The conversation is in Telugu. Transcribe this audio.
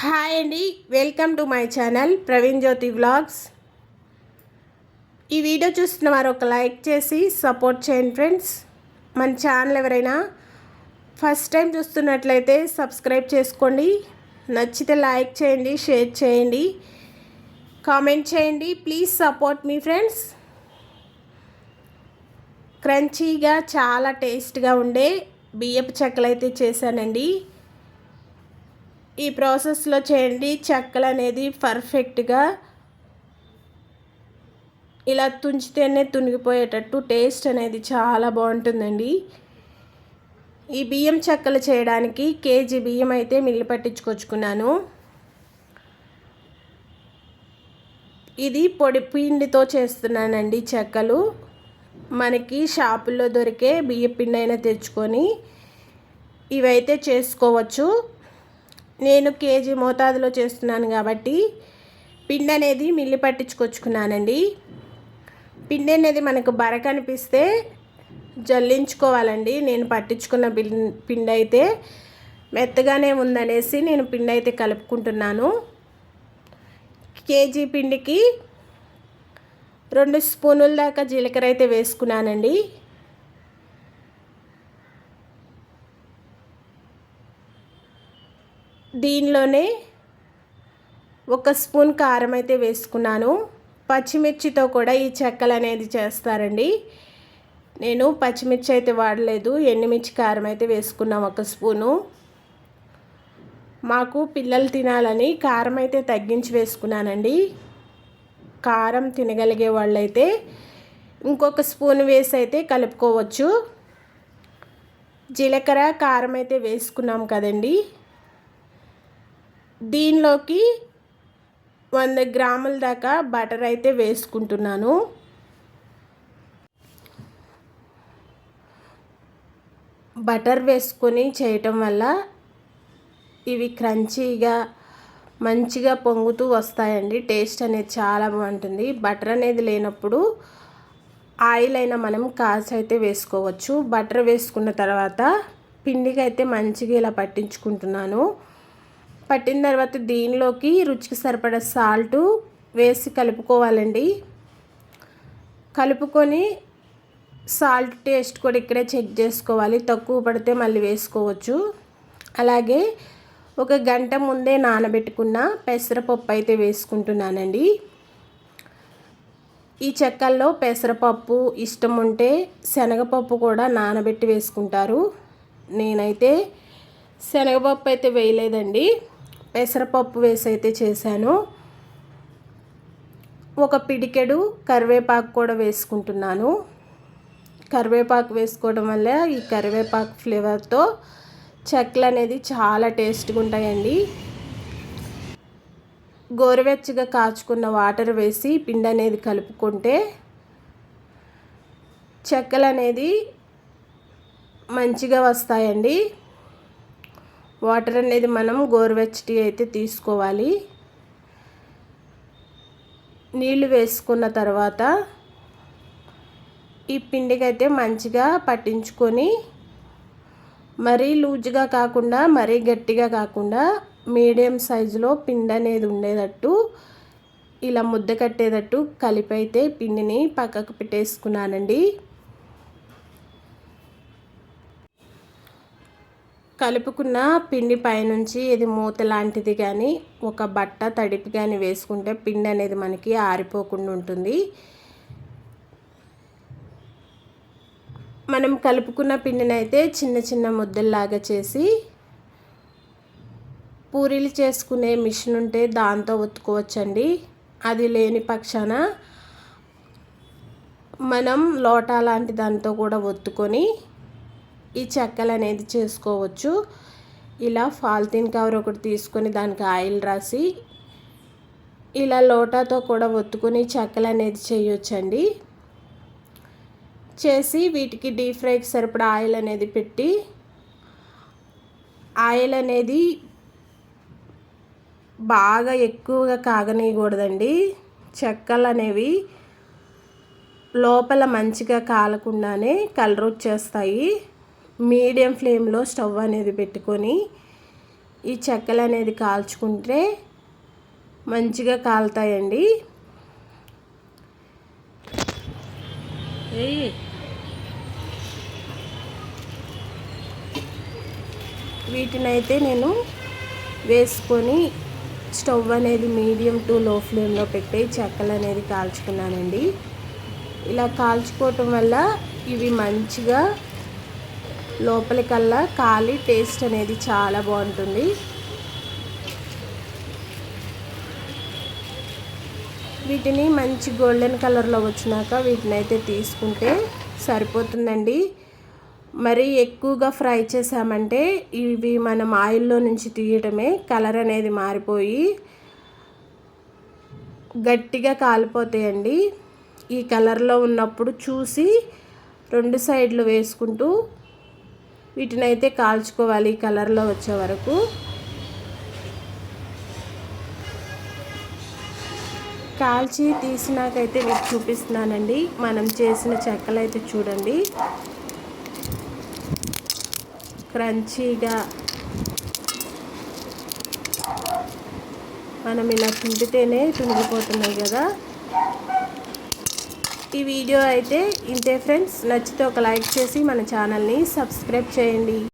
హాయ్ అండి welcome to my channel Praveen Jyothi vlogs. ఈ వీడియో చూస్తున్న వారు ఒక లైక్ చేసి సపోర్ట్ చేయండి ఫ్రెండ్స్. మన ఛానల్ ఎవరైనా ఫస్ట్ టైం చూస్తున్నట్లయితే సబ్స్క్రైబ్ చేసుకోండి. నచ్చితే లైక్ చేయండి షేర్ చేయండి. కామెంట్ చేయండి ప్లీజ్ సపోర్ట్ మీ ఫ్రెండ్స్. క్రంచీగా చాలా టేస్ట్గా ఉండే బియ్యపు చెక్కలు అయితే చేశానండి. ఈ ప్రాసెస్లో చేయండి. చెక్కలు అనేది పర్ఫెక్ట్గా ఇలా తుంచితేనే తునిగిపోయేటట్టు టేస్ట్ అనేది చాలా బాగుంటుందండి. ఈ బియ్యం చెక్కలు చేయడానికి కేజీ బియ్యం అయితే మిల్లు పట్టించుకొచ్చుకున్నాను. ఇది పొడి పిండితో చేస్తున్నానండి చెక్కలు. మనకి షాపుల్లో దొరికే బియ్య పిండి అయినా తెచ్చుకొని ఇవైతే చేసుకోవచ్చు. నేను కేజీ మోతాదులో చేస్తున్నాను కాబట్టి పిండి అనేది మిల్లి పట్టించుకొచ్చుకున్నానండి. పిండి అనేది మనకు బర కనిపిస్తే జల్లించుకోవాలండి. నేను పట్టించుకున్న పిండి అయితే మెత్తగానే ఉందనేసి నేను పిండి అయితే కలుపుకుంటున్నాను. కేజీ పిండికి రెండు స్పూనుల దాకా జీలకర్ర అయితే వేసుకున్నానండి. దీనిలోనే ఒక స్పూన్ కారం అయితే వేసుకున్నాను. పచ్చిమిర్చితో కూడా ఈ చెక్కలు అనేది చేస్తారండి. నేను పచ్చిమిర్చి అయితే వాడలేదు. ఎండుమిర్చి కారం అయితే వేసుకున్నాం ఒక స్పూను. మాకు పిల్లలు తినాలని కారం అయితే తగ్గించి వేసుకున్నానండి. కారం తినగలిగే వాళ్ళైతే ఇంకొక స్పూన్ వేసి అయితే కలుపుకోవచ్చు. జీలకర్ర కారం అయితే వేసుకున్నాం కదండీ. దీనిలోకి వంద గ్రాముల దాకా బటర్ అయితే వేసుకుంటున్నాను. బటర్ వేసుకొని చేయటం వల్ల ఇవి క్రంచీగా మంచిగా పొంగుతూ వస్తాయండి. టేస్ట్ అనేది చాలా బాగుంటుంది. బటర్ అనేది లేనప్పుడు ఆయిల్ అయినా మనం కాసి అయితే వేసుకోవచ్చు. బటర్ వేసుకున్న తర్వాత పిండికి అయితే మంచిగా ఇలా పట్టించుకుంటున్నాను. పట్టిన తర్వాత దీనిలోకి రుచికి సరిపడ సాల్టు వేసి కలుపుకోవాలండి. కలుపుకొని సాల్ట్ టేస్ట్ కూడా ఇక్కడే చెక్ చేసుకోవాలి. తక్కువ పడితే మళ్ళీ వేసుకోవచ్చు. అలాగే ఒక గంట ముందే నానబెట్టుకున్న పెసరపప్పు అయితే వేసుకుంటున్నానండి. ఈ చెక్కల్లో పెసరపప్పు ఇష్టం ఉంటే శనగపప్పు కూడా నానబెట్టి వేసుకుంటారు. నేనైతే శనగపప్పు అయితే వేయలేదండి. పెసరపప్పు వేసి అయితే చేశాను. ఒక పిడికెడు కరివేపాకు కూడా వేసుకుంటున్నాను. కరివేపాకు వేసుకోవడం వల్ల ఈ కరివేపాకు ఫ్లేవర్తో చెక్కలు అనేది చాలా టేస్ట్గా ఉంటాయండి. గోరువెచ్చగా కాచుకున్న వాటర్ వేసి పిండి అనేది కలుపుకుంటే చెక్కలు అనేది మంచిగా వస్తాయండి. వాటర్ అనేది మనం గోరువెచ్చటి అయితే తీసుకోవాలి. నీళ్ళు వేసుకున్న తర్వాత ఈ పిండికైతే మంచిగా పట్టించుకొని మరీ లూజ్గా కాకుండా మరీ గట్టిగా కాకుండా మీడియం సైజులో పిండి అనేది ఉండేటట్టు ఇలా ముద్ద కట్టేటట్టు కలిపి అయితే పిండిని పక్కకు పెట్టేసుకున్నానండి. కలుపుకున్న పిండి పైనుంచి ఇది మూత లాంటిది కానీ ఒక బట్ట తడిపి కానీ వేసుకుంటే పిండి అనేది మనకి ఆరిపోకుండా ఉంటుంది. మనం కలుపుకున్న పిండిని అయితే చిన్న చిన్న ముద్దల్లాగా చేసి పూరీలు చేసుకునే మిషన్ ఉంటే దాంతో ఒత్తుకోవచ్చండి. అది లేని పక్షాన మనం లోటా లాంటి దాంతో కూడా ఒత్తుకొని ఈ చెక్కలు అనేది చేసుకోవచ్చు. ఇలా ఫాల్తీన్ కవర్ ఒకటి తీసుకొని దానికి ఆయిల్ రాసి ఇలా లోటాతో కూడా ఒత్తుకొని చెక్కలు అనేది చేయొచ్చండి. చేసి వీటికి డీప్ ఫ్రైకి సరిపడా ఆయిల్ అనేది పెట్టి ఆయిల్ అనేది బాగా ఎక్కువగా కాగనీయకూడదండి. చెక్కలు అనేవి లోపల మంచిగా కాలకుండానే కలర్ వచ్చేస్తాయి. మీడియం ఫ్లేమ్లో స్టవ్ అనేది పెట్టుకొని ఈ చెక్కలు అనేది కాల్చుకుంటే మంచిగా కాలుతాయండి. వీటినైతే నేను వేసుకొని స్టవ్ అనేది మీడియం టు లో ఫ్లేమ్లో పెట్టి చెక్కలు అనేది కాల్చుకున్నానండి. ఇలా కాల్చుకోవటం వల్ల ఇవి మంచిగా లోపలికల్లా కాలి టేస్ట్ అనేది చాలా బాగుంటుంది. వీటిని మంచి గోల్డెన్ కలర్లో వచ్చినాక వీటిని అయితే తీసుకుంటే సరిపోతుందండి. మరి ఎక్కువగా ఫ్రై చేసామంటే ఇవి మనం ఆయిల్లో నుంచి తీయటమే కలర్ అనేది మారిపోయి గట్టిగా కాలిపోతాయండి. ఈ కలర్లో ఉన్నప్పుడు చూసి రెండు సైడ్లు వేసుకుంటూ వీటిని అయితే కాల్చుకోవాలి కలర్లో వచ్చే వరకు. కాల్చి తీసినాకైతే మీకు చూపిస్తున్నానండి. మనం చేసిన చెక్కలు అయితే చూడండి. క్రంచీగా మనం ఇలా తుంపితేనే తుంగిపోతున్నాయి కదా. ఈ వీడియో అయితే ఇంతే ఫ్రెండ్స్ నచ్చితే ఒక లైక్ చేసి మన ఛానల్ని సబ్స్క్రైబ్ చేయండి.